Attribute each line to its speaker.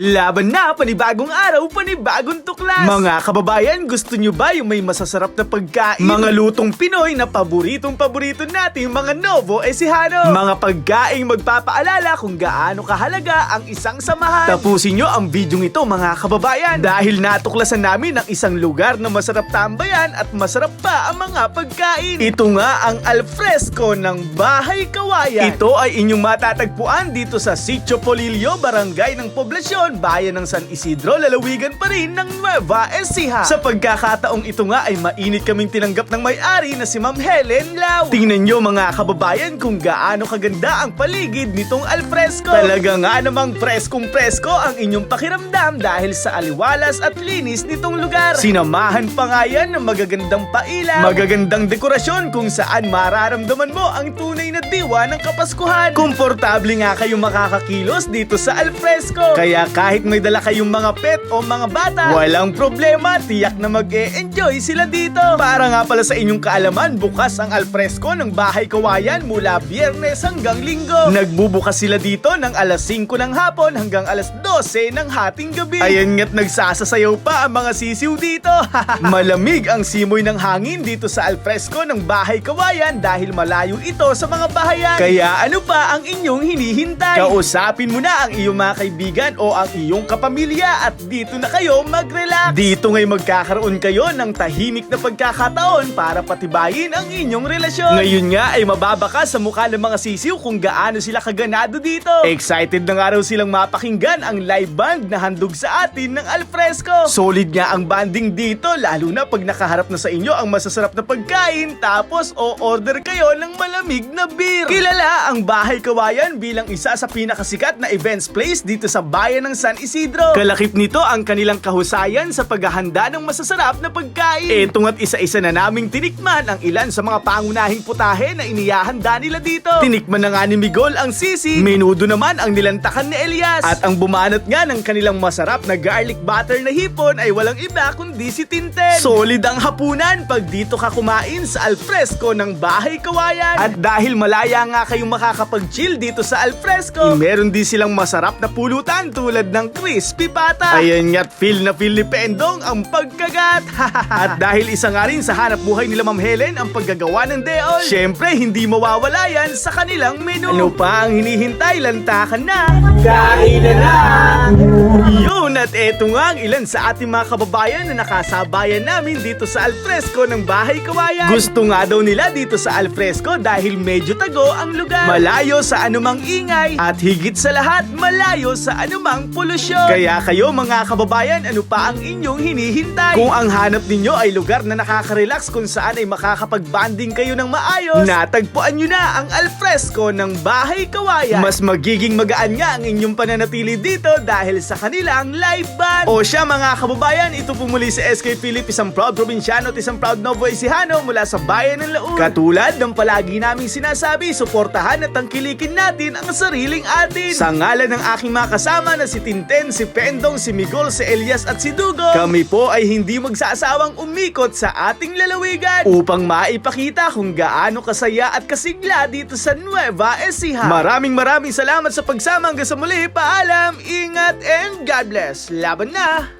Speaker 1: Laban na, panibagong araw, panibagong tuklas! Mga kababayan, gusto nyo ba yung may masasarap na pagkain? Mga lutong Pinoy na paboritong paborito natin, mga Novo Ecijano! Mga pagkaing magpapaalala kung gaano kahalaga ang isang samahan. Tapusin nyo ang bidyong ito, mga kababayan, dahil natuklasan namin ang isang lugar na masarap tambayan at masarap pa ang mga pagkain. Ito nga ang alfresco ng Bahay Kawayan. Ito ay inyong matatagpuan dito sa Sitio Polillo, Barangay ng Poblasyon, Bayan ng San Isidro, lalawigan pa rin ng Nueva Ecija. Sa pagkakataong ito nga ay mainit kaming tinanggap ng may-ari na si Ma'am Helen Lau. Tingnan nyo mga kababayan kung gaano kaganda ang paligid nitong alfresco. Talaga nga namang preskong presko ang inyong pakiramdam dahil sa aliwalas at linis nitong lugar. Sinamahan pa nga yan ng magagandang pailaw, magagandang dekorasyon kung saan mararamdaman mo ang tunay na diwa ng Kapaskuhan. Komportable nga kayong makakakilos dito sa alfresco. Kaya kahit may dala kayong mga pet o mga bata, walang problema, tiyak na mag enjoy sila dito. Para nga pala sa inyong kaalaman, bukas ang alfresco ng Bahay Kawayan mula biyernes hanggang linggo. Nagbubukas sila dito ng alas 5 ng hapon hanggang alas 12 ng hating gabi. Ayan nga't nagsasasayaw pa ang mga sisiw dito. Malamig ang simoy ng hangin dito sa alfresco ng Bahay Kawayan dahil malayo ito sa mga bahayan. Kaya ano pa ang inyong hinihintay? Kausapin mo na ang iyong mga kaibigan o ang iyong kapamilya at dito na kayo mag-relax. Dito ngay magkakaroon kayo ng tahimik na pagkakataon para patibayin ang inyong relasyon. Ngayon nga ay mababaka sa mukha ng mga sisiw kung gaano sila kaganado dito. Excited na nga raw silang mapakinggan ang live band na handog sa atin ng Alfresco. Solid nga ang banding dito lalo na pag nakaharap na sa inyo ang masasarap na pagkain tapos o-order kayo ng malamig na beer. Kilala ang Bahay Kawayan bilang isa sa pinakasikat na events place dito sa bayan ng San Isidro. Kalakip nito ang kanilang kahusayan sa paghahanda ng masasarap na pagkain. Etong at isa-isa na naming tinikman ang ilan sa mga pangunahing putahe na iniyahanda nila dito. Tinikman na nga ni Migol ang sisi, menudo naman ang nilantakan ni Elias. At ang bumanat nga ng kanilang masarap na garlic butter na hipon ay walang iba kundi si Tinten. Solid ang hapunan pag dito ka kumain sa alfresco ng Bahay Kawayan. At dahil malaya nga kayong makakapag-chill dito sa alfresco, meron din silang masarap na pulutan tulad ng crispy pata. Ayan nga't feel na feel ni Pendong ang pagkagat. At dahil isa nga rin sa hanap buhay nila Ma'am Helen ang paggagawa ng deol, syempre hindi mawawala yan sa kanilang menu. Ano pa ang hinihintay? Lantakan na! Kain na na! Yun at eto nga ang ilan sa ating mga kababayan na nakasabayan namin dito sa Alfresco ng Bahay Kawayan. Gusto nga daw nila dito sa Alfresco dahil medyo tago ang lugar. Malayo sa anumang ingay at higit sa lahat malayo sa anumang polusyon. Kaya kayo mga kababayan, ano pa ang inyong hinihintay? Kung ang hanap ninyo ay lugar na nakaka-relax kung saan ay makakapag-banding kayo ng maayos, natagpuan nyo na ang Alfresco ng Bahay Kawayan. Mas magiging magaan nga ang inyong pananatili dito dahil sa kanilang live band. O siya mga kababayan, ito po muli si SK Philip, isang proud probinsyano at isang proud Novo Ecijano mula sa bayan ng Laun. Katulad ng palagi naming sinasabi, suportahan at tangkilikin natin ang sariling atin. Sa ngalan ng aking mga kasama na si Tinten, si Pendong, si Migol, si Elias at si Dugo, kami po ay hindi magsasawang umikot sa ating lalawigan upang maipakita kung gaano kasaya at kasigla dito sa Nueva Ecija. Maraming maraming salamat sa pagsama hanggang sa muli. Paalam, ingat, and God bless. Laban na!